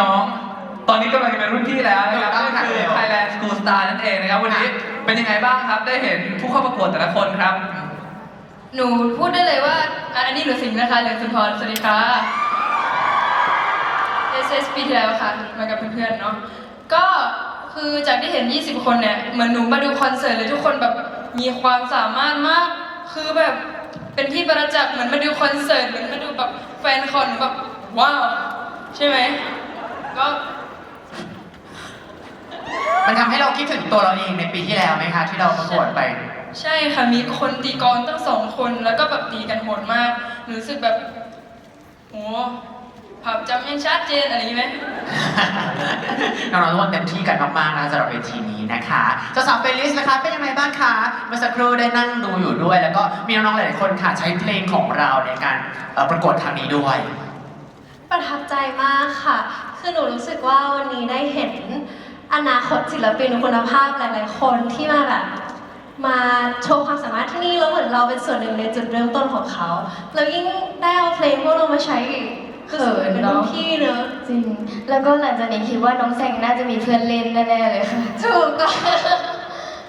น้อง ตอนนี้กำลังจะเป็นรุ่นพี่แล้วนะครับถูกต้องนั่นคือค่ะ Thailand School Star นั่นเองนะครับ วันนี้เป็นยังไงบ้างครับ ได้เห็นผู้เข้าประกวดแต่ละคนครับ หนูพูดได้เลยว่าอะอันนี้หนูสิงห์นะคะเหลืองสุนทรสวัสดีค่ะ SS ปีที่แล้วค่ะ มากับเพื่อนๆเนาะ ก็คือจากที่เห็น 20 คนเนี่ย เหมือนหนูมาดูคอนเสิร์ตเลยทุกคนแบบมีความสามารถมาก คือแบบเป็นที่ประจักษ์เหมือนมาดูคอนเสิร์ตเหมือนมาดูแบบแฟนคอนแบบว้าว ใช่ไหม ก็ มันทำให้เราคิดถึงตัวเราเองในปีที่แล้วไหมคะ ที่เราประกวดไป ใช่ค่ะมีคนตีกลองตั้งสองคนแล้วก็แบบตีกันโหดมากหนูรู้สึกแบบโหภาพจำยังชัดเจนอะไรอย่างงี้ไหม น้องๆทุกคนเต็มที่กันมากๆนะสำหรับเวทีนี้นะคะเจ้าสาวเฟลิสนะคะเป็นยังไงบ้างคะเมื่อสักครู่ได้นั่งดูอยู่ด้วย แล้วก็มีน้องๆหลายๆคนค่ะใช้เพลงของเราในการเอ่อประกวดครั้งนี้ด้วย ประทับใจมากค่ะ คือหนูรู้สึกว่าวันนี้ได้เห็นอนาคตศิลปินคุณภาพหลายๆ คนที่มาแบบมาโชว์ความสามารถที่นี่แล้วเหมือนเราเป็นส่วนหนึ่งในจุดเริ่มต้นของเขาแล้วยิ่งได้เอาเพลงพวกเรามาใช้อีกคือรู้สึกเป็นรุ่นพี่เนอะจริง แล้วก็หลังจากนี้คิดว่าน้องแซงน่าจะมีเพื่อนเล่นแน่ๆเลยค่ะถูกต้อง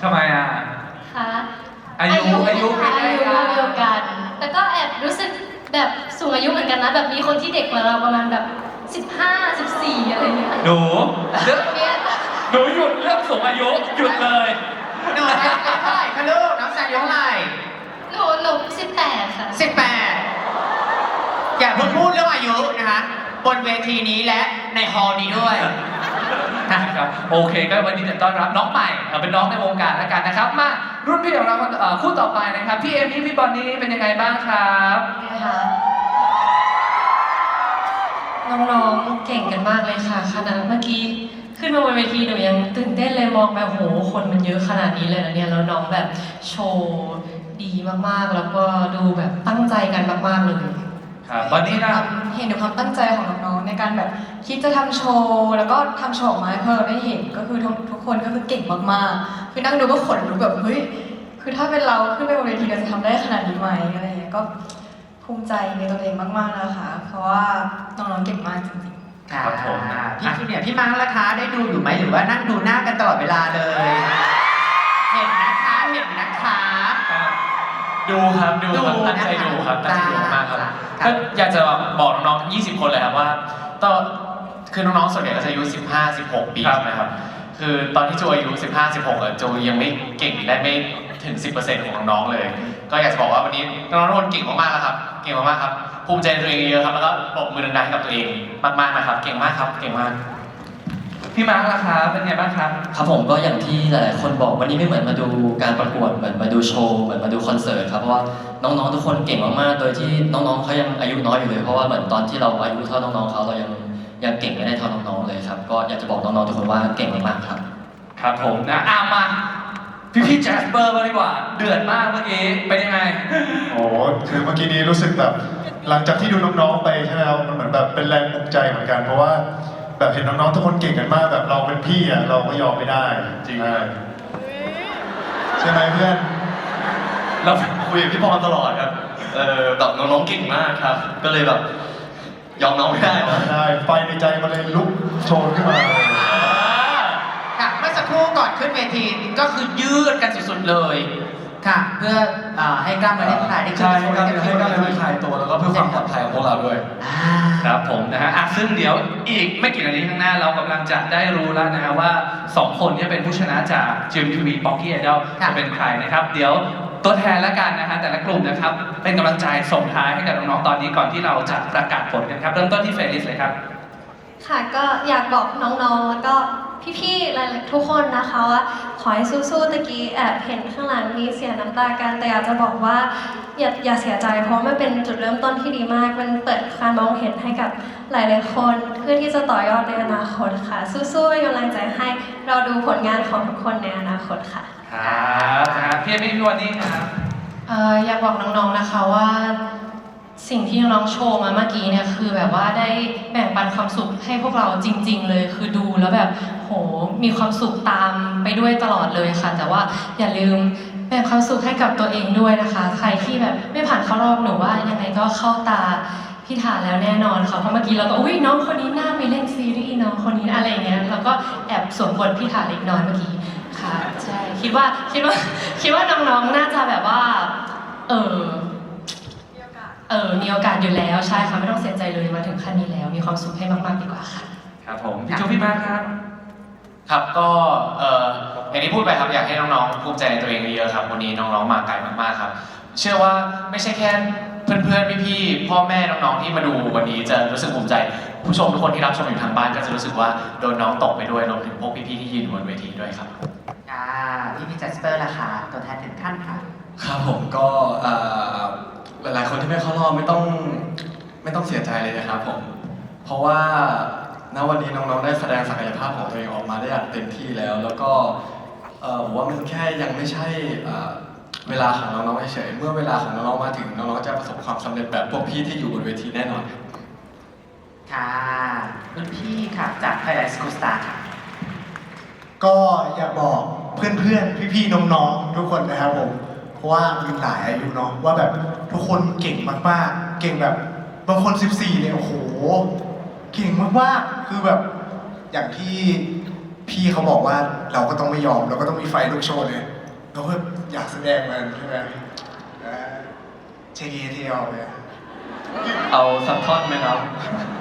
ทำไมอะค่ะอายุอายุใกล้อายุๆกันเดียวกัน แต่ก็แอบรู้สึกแบบสูงอายุเหมือนกันนะแบบมีคนที่เด็กกว่าเราประมาณแบบ 15 14 อะไรเงี้ยหนูเลือกเนี่ยหนูหยุดเลือกสูงอายุหยุดเลย หนูอายุเท่าไหร่คะลูกน้องแซนอายุเท่าไหร่หนูหนู18 ค่ะ สิบแปดอย่าเพิ่งพูดเรื่องอายุนะคะ บนเวทีนี้และในฮอลล์นี้ด้วยนะครับโอเคก็วันนี้จะต้อนรับน้องใหม่เอาเป็นน้องในวงการแล้วกันนะครับ มารุ่นพี่ของเราคนเอ่อคู่ต่อไปนะครับพี่เอมี่พี่บอลนี่เป็นยังไงบ้างครับ นะคะ น้องๆเก่งกันมากเลยค่ะขนาดเมื่อกี้ขึ้นมาบนเวทีหนูยังตื่นเต้นเลยมองแบบโหคนมันเยอะขนาดนี้เลยนะเนี่ยแล้วน้องแบบโชว์ดีมากๆ แล้วก็ดูแบบตั้งใจกันมากๆเลยครับบอลนี่นะเห็นถึงความตั้งใจของน้องๆในการแบบคิดจะทำโชว์แล้วก็ทำโชว์ออกมาให้พวกเราได้เห็นก็คือทุกทุกคนก็คือเก่งมากๆ คือนั่งดูก็ขนลุกแบบเฮ้ยคือถ้าเป็นเราขึ้นไปบนเวทีเราจะทำได้ขนาดนี้ไหมอะไรอย่างเงี้ยก็ ภูมิใจในตัวเองมากๆนะคะ เพราะว่าน้องๆเก่งมากจริงๆค่ะครับผมพี่พี่เนี่ยพี่มังล่ะคะได้ดูอยู่ไหมหรือว่านั่งดูหน้ากันตลอดเวลาเลย เห็นนะคะเห็นนะคะ ดูครับดูครับดูตั้งใจดูครับตั้งใจดูมากครับครับก็อยากจะบอกน้องๆ20 คนเลยครับว่าตอนคือน้องๆส่วนใหญ่ก็จะอายุ 15 16 ปีครับใช่ไหมครับ คือตอนที่จูอายุ 15 16อะจูยังไม่เก่งได้ไม่ ถึง 10%ของน้องๆเลย ก็อยากจะบอกว่าวันนี้น้องๆทุกคนเก่งมากๆแล้วครับ เก่งมากๆครับ ภูมิใจในตัวเองเยอะครับ แล้วก็ปรบมือดังๆให้กับตัวเองมากๆนะครับ เก่งมากครับ เก่งมาก พี่มาร์คล่ะครับเป็นไงบ้างครับ ครับผมก็อย่างที่หลายๆคนบอกวันนี้ไม่เหมือนมาดูการประกวดเหมือนมาดูโชว์เหมือนมาดูคอนเสิร์ตครับเพราะว่าน้องๆทุกคนเก่งมากๆโดยที่น้องๆเขายังอายุน้อยอยู่เลยเพราะว่าเหมือนตอนที่เราอายุเท่าน้องๆเขาเรายังยังเก่งไม่ได้เท่าน้องๆเลยครับก็อยากจะบอกน้องๆทุกคนว่าเก่งมากๆครับ ครับผมนะอามา พี่พี่แจสเปอร์มางดีกว่า เดือดมากเมื่อกี้ เป็นยังไง โอ้โหคือเมื่อกี้นี้รู้สึกแบบ หลังจากที่ดูน้องๆไปใช่ไหมครับมันเหมือนแบบเป็นแรงปลุกใจเหมือนกันเพราะว่า แบบเห็นน้องๆทุกคนเก่งกันมากแบบเราเป็นพี่อะเราก็ยอมไม่ได้จริง ใช่ใช่ไหมเพื่อน เราคุยกับพี่พรตลอดครับ เออแบบน้องๆเก่งมากครับ ก็เลยแบบ ยอมน้องไม่ได้วะได้ไฟในใจมันเลยลุกโชนขึ้นมาเลยค่ะ เมื่อสักครู่ก่อนขึ้นเวทีก็คือยืดกันสุดๆเลยค่ะ เพื่อเอ่อให้กล้ามเนื้อแน่นขาได้ขึ้นใช่โชว์ให้กล้ามเนื้อให้กล้ามเนื้อต็มันคลายตัวแล้วก็เพื่อความปลอดภัยของพวกเราด้วย อ่า ครับผมนะฮะอะซึ่งเดี๋ยวอีกไม่กี่นาทีข้างหน้าเรากำลังจะได้รู้แล้วนะฮะว่า 2 คนเนี้เป็นผู้ชนะจาก GMTV p o c k y Idol จะเป็นใครนะครับ เดี๋ยวตัวแทนแล้วกันนะฮะแต่ละกลุ่มนะครับ เป็นกำลังใจส่งท้ายให้กับน้องๆตอนนี้ก่อนที่เราจะประกาศผลกันครับ เริ่มต้นที่เฟรลิสเลยครับ ค่ะก็อยากบอกน้องๆ แล้วก็ พี่ๆหลายๆทุกคนนะคะว่าขอให้สู้ๆตะกี้แอบเห็นข้างหลังมีเสียน้ำตากันแต่อยากจะบอกว่าอย่าอย่าเสียใจ เพราะมันเป็นจุดเริ่มต้นที่ดีมาก มันเปิดการมองเห็นให้กับหลายๆคน เพื่อที่จะต่อยอดในอนาคตค่ะ สู้ๆเป็นกำลังใจให้เราดูผลงานของทุกคนในอนาคตค่ะ ครับนะฮะพี่เอมี่พี่วันนี้ครับ เอ่ออยากบอกน้องๆนะคะว่า สิ่งที่น้องโชว์มาเมื่อกี้เนี่ยคือแบบว่าได้แบ่งปันความสุขให้พวกเราจริง ๆ เลย คือดูแล้วแบบโหมีความสุขตามไปด้วยตลอดเลยค่ะ แต่ว่าอย่าลืมแบ่งความสุขให้กับตัวเองด้วยนะคะ ใครที่แบบไม่ผ่านเข้ารอบหนูว่ายังไงก็เข้าตาพี่ฐานแล้วแน่นอนค่ะเพราะเมื่อกี้เราก็อุ้ยน้องคนนี้น่าไปเล่นซีรีส์เนาะคนนี้อะไรอย่างเงี้ยแล้วก็แอบสวมบทพี่ถาเล็กน้อยเมื่อกี้ค่ะใช่คิดว่าคิดว่าคิดว่าน้องๆน่าจะแบบว่าเออ เออมีโอกาสอยู่แล้วใช่ค่ะไม่ต้องเสียใจเลยมาถึงขั้นนี้แล้ว มีความสุขให้มากๆดีกว่าค่ะ ครับผมพี่โจพี่มาร์คครับ ครับก็เอ่ออย่างที่พูดไปครับอยากให้น้องๆภูมิใจในตัวเองเยอะๆครับวันนี้น้องๆมาไกลมากๆครับ เชื่อว่าไม่ใช่แค่เพื่อนๆพี่ๆพ่อแม่น้องๆที่มาดูวันนี้จะรู้สึกภูมิใจ ผู้ชมทุกคนที่รับชมอยู่ทางบ้านก็จะรู้สึกว่าโดนน้องตกไปด้วยรวมถึงพวกพี่ๆที่ยืนอยู่บนเวทีด้วยครับค่ะพี่พี่แจสเปอร์ล่ะคะตัวแทนถึงขั้นค่ะ ครับผมก็เอ่อห ลายๆคนที่ไม่เข้ารอบไม่ต้องไม่ต้องเสียใจเลยนะครับผม เพราะว่าณวันนี้น้องๆได้แสดงศักยภาพของตัวเองออกมาได้อย่างเต็มที่แล้ว แล้วก็เอ่อผมว่ามันแค่ยังไม่ใช่เอ่อเวลาของน้องๆเฉยๆเมื่อเวลาของน้องๆมาถึงน้องๆจะประสบความสำเร็จแบบพวกพี่ที่อยู่บนเวทีแน่นอนค่ะคุณพี่ค่ะ จากไทยแลนด์สกูสตาร์ค่ะ ก็อยากบอกเพื่อนๆ พี่ๆ น้องๆ ทุกคนนะครับผม เพราะว่ามีหลายอายุเนาะว่าแบบทุกคนเก่งมากๆ เก่งแบบบางคน 14เนี่ยโอ้โหเก่งมากๆคือแบบอย่างที่พี่เขาบอกว่าเราก็ต้องไม่ยอมเราก็ต้องมีไฟลุกโชว์เลยเราก็อยากแสดงมันใช่ไหมเชกีเทียวเลยเอาสักท่อนไหมครับ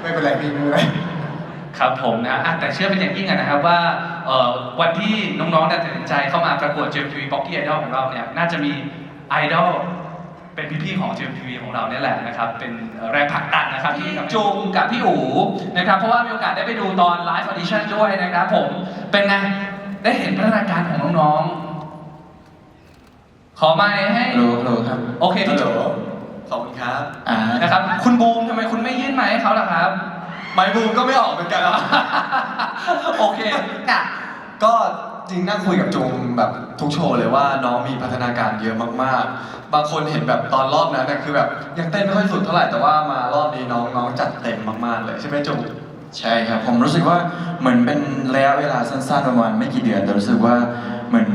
ไม่เป็นไรพี่ไม่เป็นไรครับผมนะอะแต่เชื่อเป็นอย่างยิ่งอะนะครับว่าเอ่อวันที่น้องๆตัดสิน ใจเข้ามาประกวด JMTV p o c k y Idol ของเราเนี่ยน่าจะมีไอดอลเป็นพี่ๆของ JMTV ของเราเนี่ยแหละนะครับ เป็นแรงผลักดันนะครับที่จูงกับพี่อู๋นะครับ เพราะว่ามีโอกาสได้ไปดูตอนไลฟ์ออดิชั่นด้วยนะครับผมเป็นไงได้เห็นพัฒนาการของน้องๆ ขอไมค์ให้ฮัลโหลฮัลโหลครับโอเคพี่โจขอบคุณครับอ่านะครับ คุณบูมทำไมคุณไม่ยื่นไมค์ให้เขาล่ะครับ ไมค์บูมก็ไม่ออกเหมือนกันครับ โอเคค่ะก็ จริงนั่งคุยกับจุงแบบทุกโชว์เลยว่าน้องมีพัฒนาการเยอะมากๆ บางคนเห็นแบบตอนรอบนั้นนะคือแบบยังเต้นไม่ค่อยสุดเท่าไหร่แต่ว่ามารอบนี้น้องน้องจัดเต็มมากๆเลยใช่ไหมจุง ใช่ครับ ผมรู้สึกว่าเหมือนเป็นระยะเวลาสั้นๆประมาณไม่กี่เดือนแต่รู้สึกว่าเหมือน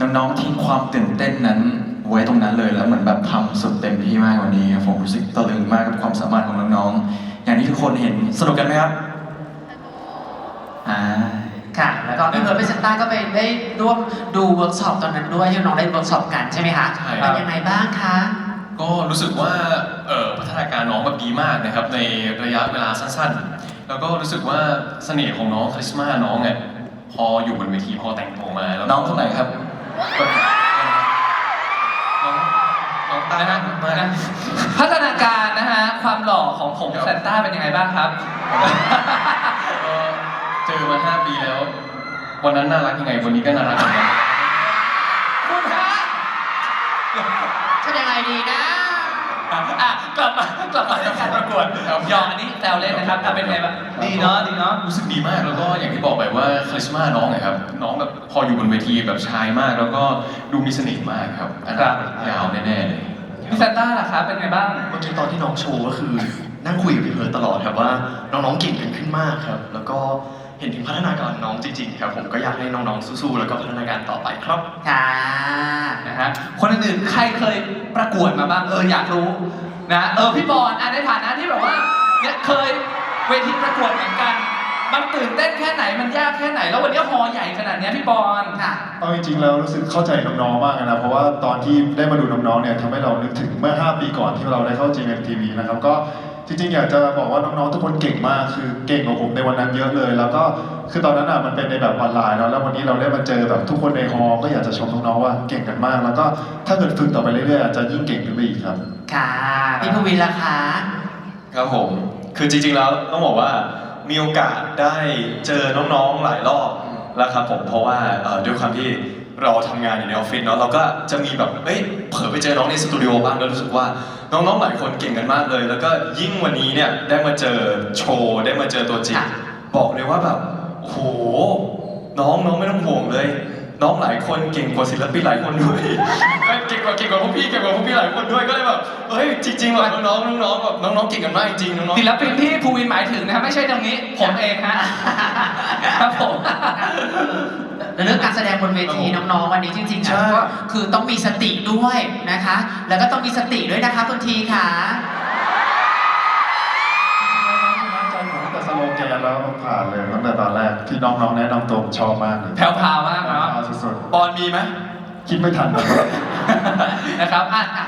น้องๆทิ้งความตื่นเต้นนั้น ไว้ตรงนั้นเลยแล้วเหมือนแบบทำสุดเต็มที่มากกว่านี้ครับผมรู้สึกตะลึงมากกับความสามารถของน้องๆอย่างที่ทุกคนเห็นสนุกกันไหมครับอ่า ค่ะแล้วก็พี่เพิร์ดเป็นเซนต้าก็ไปได้ร่วมดูเวิร์กช็อปตอนนั้นด้วยที่น้องได้เวิร์กช็อปกันใช่ไหมคะใช่ครับเป็นยังไงบ้างคะ ก็รู้สึกว่าเอ่อพัฒนาการน้องแบบดีมากนะครับในระยะเวลาสั้นๆ แล้วก็รู้สึกว่าเสน่ห์ของน้องคาริสมาน้องเนี่ยพออยู่บนเวทีพอแต่งตัวมาแล้วน้องคนไหนครับ น้องน้องตานะฮะมากนะพัฒนาการนะฮะ ความหล่อของผมแซนต้าเป็นยังไงบ้างครับก็เจอมา 5 ปีแล้ว วันนั้นน่ารักยังไงวันนี้ก็น่ารักเหมือนกันคุณฮะทำยังไงดีนะอะกลับมากลับมาในการประกวดยองอันนี้แซวเล่นนะครับอะเป็นไงบ้างดีเนาะดีเนาะรู้สึกดีมากแล้วก็อย่างที่บอกไปว่าคาริสมาน้องเนี่ยครับน้องแบบพออยู่บนเวทีแบบชายมาก แล้วก็ดูมีเสน่ห์มากครับอนาคตยาวแน่ๆเลยพี่แซนต้าล่ะครับเป็นไงบ้างเมื่อกี้ตอนที่น้องโชว์ก็คือนั่งคุยกับพี่เพิร์ดตลอดครับว่าน้องๆเก่งกันขึ้นมากครับ แล้วก็ เห็นถึงพัฒนาการน้องจริงๆครับผมก็อยากให้น้องๆสู้ๆแล้วก็พัฒนาการต่อไปครับค่ะนะฮะคนอื่นๆใครเคยประกวดมาบ้างเอออยากรู้นะเออพี่บอลอะในฐานะที่แบบว่าเนี่ยเคยเวทีประกวดเหมือนกัน มันตื่นเต้นแค่ไหนมันยากแค่ไหน แล้ววันนี้ฮอใหญ่ขนาดเนี้ยพี่บอลค่ะเอาจริงๆแล้วรู้สึกเข้าใจน้องๆมากเลยนะเพราะว่าตอนที่ได้มาดูน้องๆเนี่ยทำให้เรานึกถึงเมื่อ 5 ปีก่อนที่เราได้เข้า GMMTV นะครับก็ จริงๆอยากจะบอกว่าน้องๆทุกคนเก่งมากคือเก่งกว่าผมในวันนั้นเยอะเลย แล้วก็คือตอนนั้นอะมันเป็นในแบบออนไลน์เนาะแล้ววันนี้เราได้มาเจอแบบทุกคนในฮอลล์ก็อยากจะชมน้องๆว่าเก่งกันมาก แล้วก็ถ้าเกิดฝึกต่อไปเรื่อยๆอาจจะยิ่งเก่งขึ้นไปอีกครับ ค่ะ พี่ภูวินล่ะคะครับผม คือจริงๆแล้วต้องบอกว่ามีโอกาสได้เจอน้องๆหลายรอบแล้วครับผมเพราะว่าเอ่อด้วยความที่เราทำงานอยู่ในออฟฟิศเนาะเราก็จะมีแบบเอ้ยเผลอไปเจอน้องในสตูดิโอบ้างแล้วรู้สึกว่า น้องๆหลายคนเก่งกันมากเลย แล้วก็ยิ่งวันนี้เนี่ยได้มาเจอโชว์ได้มาเจอตัวจริงค่ะ บอกเลยว่าแบบโอ้โหน้องน้องไม่ต้องห่วงเลย น้องหลายคนเก่งกว่าศิลปินหลายคนด้วยเก่งกว่าเก่งกว่าพวกพี่เก่งกว่าพวกพี่หลายคนด้วยก็เลยแบบเฮ้ยจริงๆแบบน้องๆน้องๆแบบน้องๆเก่งกันมากจริงๆน้องๆ ศิลปินที่ภูวินหมายถึงนะครับไม่ใช่ตรงนี้ผมเองฮะครับผม เรื่องการแสดงบนเวทีน้องๆ วันนี้จริงๆใช่ นะก็คือต้องมีสติด้วยนะคะ แล้วก็ต้องมีสติด้วยนะคะคุณทีค่ะน้องชนะใจผมตั้งแต่สโลแกนแล้วแล้วผ่านเลยตั้งแต่ตอนแรกที่น้องๆแนะนำตัวผมชอบมากเลยแผ่วพราวมากเนาะสุดปอนมีไหม ๆคิดไม่ทัน นะครับอะอะ